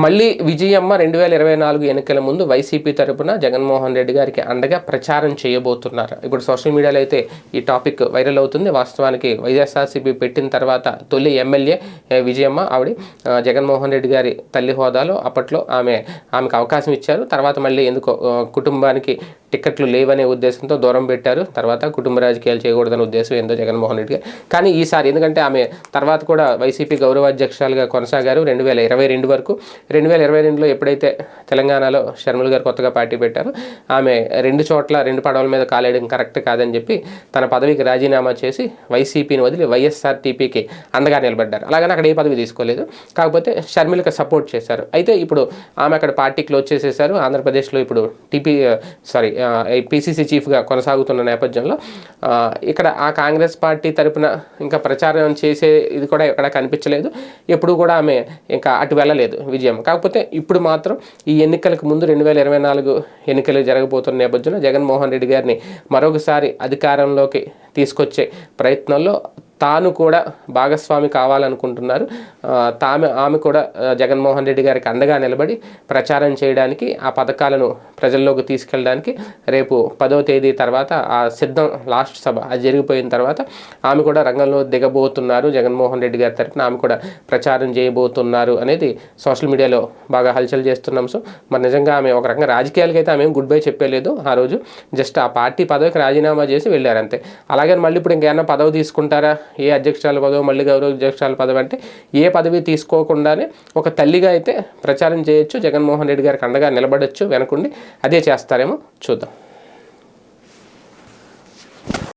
మళ్ళీ విజయమ్మ రెండు వేల ఇరవై నాలుగు ఎన్నికల ముందు వైసీపీ తరపున జగన్మోహన్ రెడ్డి గారికి అండగా ప్రచారం చేయబోతున్నారు. ఇప్పుడు సోషల్ మీడియాలో అయితే ఈ టాపిక్ వైరల్ అవుతుంది. వాస్తవానికి వైఎస్ఆర్సీపీ పెట్టిన తర్వాత తొలి ఎమ్మెల్యే విజయమ్మ. ఆవిడ జగన్మోహన్ రెడ్డి గారి తల్లి హోదాలో అప్పట్లో ఆమె ఆమెకు అవకాశం ఇచ్చారు. తర్వాత మళ్ళీ ఎందుకో కుటుంబానికి టికెట్లు లేవనే ఉద్దేశంతో దూరం పెట్టారు. తర్వాత కుటుంబ రాజకీయాలు చేయకూడదనే ఉద్దేశం ఏందో జగన్మోహన్ రెడ్డి గారు. కానీ ఈసారి ఎందుకంటే ఆమె తర్వాత కూడా వైసీపీ గౌరవాధ్యక్షురాలుగా కొనసాగారు. రెండు వేల ఇరవై రెండు వరకు రెండు వేల ఇరవై రెండులో ఎప్పుడైతే తెలంగాణలో షర్మిల గారు కొత్తగా పార్టీ పెట్టారో ఆమె రెండు చోట్ల రెండు పడవల మీద కాలేయడం కరెక్ట్ కాదని చెప్పి తన పదవికి రాజీనామా చేసి వైసీపీని వదిలి వైఎస్ఆర్టీపీకి అందగా నిలబడ్డారు. అలాగని అక్కడ ఏ పదవి తీసుకోలేదు. కాకపోతే షర్మిలకు సపోర్ట్ చేశారు. అయితే ఇప్పుడు ఆమె అక్కడ పార్టీ క్లోజ్ చేసేశారు ఆంధ్రప్రదేశ్లో ఇప్పుడు టీపీ సారీ పీసీసీ చీఫ్గా కొనసాగుతున్న నేపథ్యంలో ఇక్కడ ఆ కాంగ్రెస్ పార్టీ తరపున ఇంకా ప్రచారం చేసే ఇది కూడా ఇక్కడ కనిపించలేదు. ఎప్పుడు కూడా ఆమె ఇంకా అటు వెళ్ళలేదు విజయం కాకపోతే ఇప్పుడు మాత్రం ఈ ఎన్నికలకు ముందు రెండు వేల ఇరవై నాలుగు ఎన్నికలు జరగబోతున్న నేపథ్యంలో జగన్మోహన్ రెడ్డి గారిని మరొకసారి అధికారంలోకి తీసుకొచ్చే ప్రయత్నంలో తాను కూడా భాగస్వామి కావాలనుకుంటున్నారు. తామె ఆమె కూడా జగన్మోహన్ రెడ్డి గారికి అండగా నిలబడి ప్రచారం చేయడానికి ఆ పథకాలను ప్రజల్లోకి తీసుకెళ్ళడానికి రేపు పదవ తేదీ తర్వాత ఆ సిద్ధం లాస్ట్ సభ అది జరిగిపోయిన తర్వాత ఆమె కూడా రంగంలో దిగబోతున్నారు. జగన్మోహన్ రెడ్డి గారి తరఫున ఆమె కూడా ప్రచారం చేయబోతున్నారు అనేది సోషల్ మీడియాలో బాగా హల్చల్ చేస్తున్నాం. సో మరి నిజంగా ఆమె ఒక రకంగా రాజకీయాలకి అయితే ఆమె గుడ్ బై చెప్పలేదు ఆ రోజు. జస్ట్ ఆ పార్టీ పదవికి రాజీనామా చేసి వెళ్ళారు అంతే. అలాగే మళ్ళీ ఇప్పుడు ఇంకేమైనా పదవి తీసుకుంటారా? ఏ అధ్యక్షురాల పదవి మళ్ళీ గౌరవ అధ్యక్షురాల పదవి అంటే ఏ పదవి తీసుకోకుండానే ఒక తల్లిగా అయితే ప్రచారం చేయొచ్చు. జగన్మోహన్ రెడ్డి గారికి అండగా నిలబడచ్చు వెనకుండి. అదే చేస్తారేమో చూద్దాం.